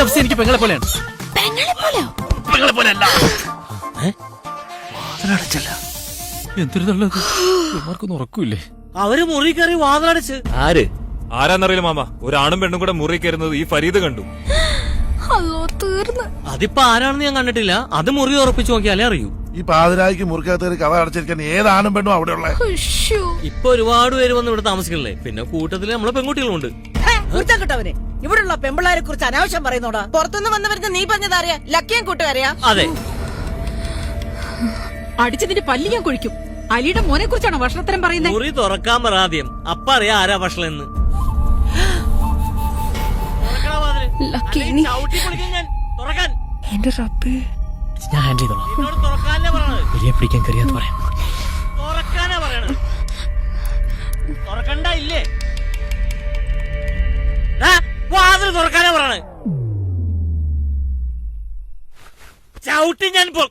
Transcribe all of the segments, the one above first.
നഫ്സി എനിക്ക് പെങ്ങളെ പോലെയാണ്. പെങ്ങളെ പോലെ അല്ല എന്തൊരു നല്ലത് ഇവന്മാർക്കൊന്നും ഉറക്കൂല്ലേ? അവർ മുറി കയറി വാതിലടച്ച്. ആര്? ആരാന്നറിയില്ല മാമ. ഒരു ആണും പെണ്ണും കൂടെ മുറി കയറുന്നത് ഈ ഫരീദ് കണ്ടു. അതിപ്പോ ആരാണെന്ന് ഞാൻ കണ്ടിട്ടില്ല. അത് മുറി ഉറപ്പിച്ചു നോക്കിയാലേ അറിയൂ. ഈ പാതിരായിക്ക് മുറിക്കകത്ത് കഥ അടച്ചിരിക്കാൻ ഏതാണും പെണ്ണും അവിടെ ഉള്ള. ഇപ്പൊ ഒരുപാട് പേര് വന്ന് ഇവിടെ താമസിക്കണല്ലേ? പിന്നെ കൂട്ടത്തിൽ നമ്മളെ പെൺകുട്ടികളുണ്ട്. ഇവിടുള്ള പെമ്പിള്ളാരെ കുറിച്ച് അനാവശ്യം പറയുന്നോടാ. പുറത്തുനിന്ന് വന്നവർക്ക് നീ പറഞ്ഞതറിയാ ലക്കിയും കൂട്ടുകാരെയാ? അതെ. അടിച്ചതിന്റെ പല്ലി ഞാൻ കുഴിക്കും. അലിയുടെ മോനെ കുറിച്ചാണോ ഭക്ഷണത്തരം പറയുന്നത് മുറി തുറക്കാൻ പറ ആദ്യം. അപ്പ അറിയാ ആരാ ഭക്ഷണെന്ന്. ലക്കി ഇനി തുറക്കാൻ. എന്റെ റബ്ബ്. ഞാൻ ഹാൻഡിൽ ചെയ്തോളാം. വലിയ പിടിക്കാൻ കറിയാന്ന് പറയാം. തുറക്കാനാ പറയണത്. തുറക്കണ്ട ഇല്ലേ? തുറക്കാനാ പറയണത് ചവിട്ടി ഞാൻ പോ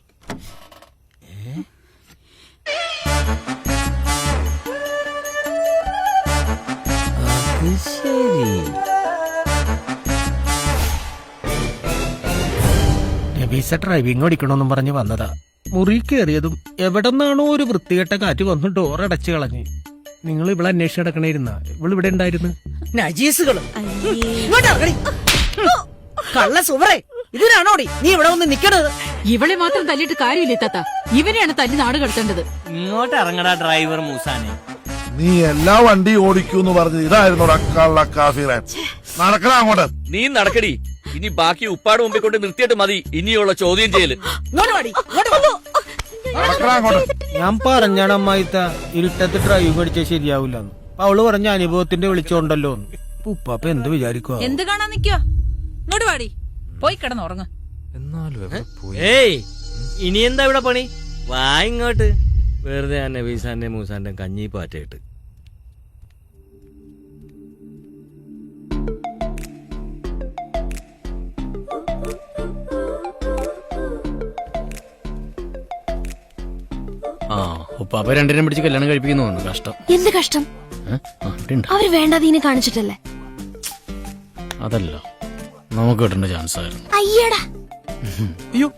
നബീസ ഡ്രൈവിംഗ് ഓടിക്കണമെന്നും പറഞ്ഞ് വന്നതാ. മുറി കയറിയതും എവിടെന്നാണോ ഒരു വൃത്തികെട്ട കാറ്റ് വന്ന് ഡോർ അടച്ചു കളഞ്ഞ്. നിങ്ങൾ ഇവിടെ അന്വേഷിച്ച് നടക്കണേരുന്ന ഇവൾ ഇവിടെ ഉണ്ടായിരുന്നു. നജീസുകളും. കള്ള സുവറേ ഇതിനാണോടി നീ ഇവിടെ ഒന്ന് നിക്കണത്? ഇവളെ മാത്രം തല്ലിട്ട് കാര്യമില്ല താത്ത ഇവനെയാണ് തല്ലി നാട് കടത്തേണ്ടത്. ഇങ്ങോട്ട് ഇറങ്ങടാ ഡ്രൈവർ മൂസാനെ. നീ എല്ലാ വണ്ടി ഓടിക്കൂന്ന് പറഞ്ഞത് ഇതായിരുന്നു കള്ള നടക്കണ അങ്ങോട്ട്. നീ നടക്കടി. ഇനി ബാക്കി ഉപ്പാട് മുമ്പിൽ കൊണ്ട് നിർത്തിയിട്ട് മതി. ഇനിയുള്ള ചോദ്യം ചെയ്യൽ. ഇങ്ങോട്ട് വാടി ഇങ്ങോട്ട് വാ. നടക്കണ അങ്ങോട്ട്. ഞാൻ പറഞ്ഞാണ് അമ്മായിത്ത ഇരുട്ടത്ത് ഡ്രൈവ് പഠിച്ചാൽ ശരിയാവില്ല അപ്പൊ അവൾ പറഞ്ഞ അനുഭവത്തിന്റെ വിളിച്ചോണ്ടല്ലോ ഉപ്പാപ്പ എന്ത് വിചാരിക്കോ എന്ത് കാണാൻ നിക്കോ ഇങ്ങോട്ട് വാടി. പോയി കിടന്നുറങ്ങ എന്നാലും പോയി? ഏയ്! ഇനി എന്താ ഇവിടെ പണി? വാ ഇങ്ങോട്ട്. വെറുതെ ആ നബീസാന്റെ മൂസാന്റെ കഞ്ഞി പാറ്റയിട്ട്. ആ. ഉപ്പാപ്പ രണ്ടിനും പിടിച്ച് കല്യാണം കഴിപ്പിക്കുന്നു തോന്നുന്നു. കഷ്ടം. എന്ത് കഷ്ടം? ഏ? ആ, ഇവിടെ ഉണ്ട്. അവർ വേണ്ടാതീനെ കാണിച്ചിട്ടല്ലേ? അതല്ല. നമുക്ക് കിട്ടേണ്ട ചാൻസ് ആയിരുന്നു അയ്യടാ. അയ്യോ.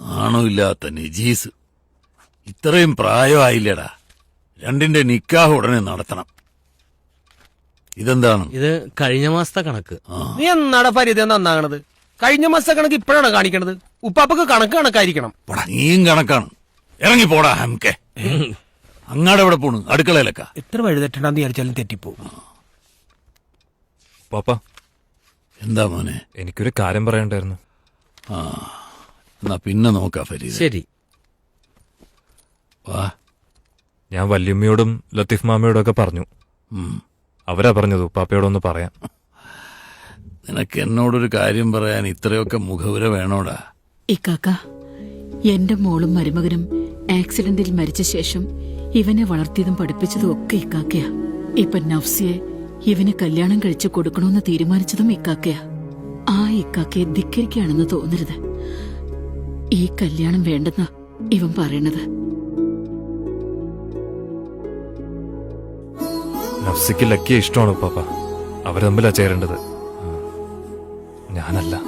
നാണമില്ലാത്ത നജീസ്. ഇത്രയും പ്രായമായില്ലടാ. രണ്ടിന്റെ നിക്കാഹ് ഉടനെ നടത്തണം. ഇതെന്താണ്? ഇത് കഴിഞ്ഞ മാസത്തെ കണക്ക്. നീ എന്നാടാ പരിധി നന്നാകണത്? കഴിഞ്ഞ മാസത്തെ കണക്ക് ഇപ്പോഴാണ് കാണിക്കണത്? ഉപ്പാപ്പക്ക് കണക്ക് കണക്കായിരിക്കണം. നീയും കണക്കാണ്. ഇറങ്ങി പോടാ ഹംകെ. അങ്ങാടെ എവിടെ പോണു? അടുക്കളയിലൊക്ക. എത്ര വഴുതെറ്റണ്ടെന്ന് വിചാരിച്ചാലും തെറ്റിപ്പോ പാപ്പ എന്താ മോനെ? എനിക്കൊരു കാര്യം പറയണ്ടായിരുന്നു ആ എന്നാ പിന്നെ നോക്കാം ഫരീദ്. ശരി. വാ. ഞാൻ വല്യമ്മയോടും ലത്തീഫ് മാമയോടും ഒക്കെ പറഞ്ഞു. ഉം. അവരാ പറഞ്ഞത് ഉപ്പാപ്പയോടൊന്ന് പറയാം നിനക്ക് എന്നോടൊരു കാര്യം പറയാൻ ഇത്രയൊക്കെ മുഖവുര വേണോടാ? ഇക്കാക്ക എന്റെ മോളും മരുമകനും ആക്സിഡന്റിൽ മരിച്ച ശേഷം ഇവനെ വളർത്തിയതും പഠിപ്പിച്ചതും ഒക്കെ ഇക്കാക്കയാ. ഇപ്പൊ നഫ്സിയെ ഇവന് കല്യാണം കഴിച്ചു കൊടുക്കണമെന്ന് തീരുമാനിച്ചതും ഇക്കാക്കയാ. ആ ഇക്കാക്കയെ ധിക്കരിക്കുകയാണെന്ന് തോന്നരുത്. ഈ കല്യാണം വേണ്ടെന്നാ ഇവൻ പറയണത്. നഫ്സിക്ക് ലക്കിയ ഇഷ്ടമാണ് ഉപ്പാപ്പ. അവർ തമ്മിലാ ചേരേണ്ടത്. ഞാനല്ല.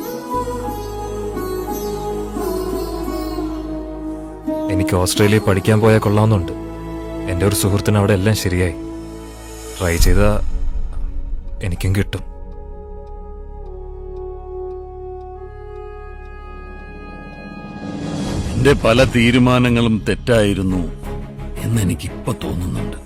എനിക്ക് ഓസ്ട്രേലിയ പഠിക്കാൻ പോയാൽ കൊള്ളാവുന്നുണ്ട്. എന്റെ ഒരു സുഹൃത്തിന് അവിടെ എല്ലാം ശരിയായി. ട്രൈ ചെയ്ത എനിക്കും കിട്ടും. എന്റെ പല തീരുമാനങ്ങളും തെറ്റായിരുന്നു എന്ന് എനിക്കിപ്പൊ തോന്നുന്നുണ്ട്.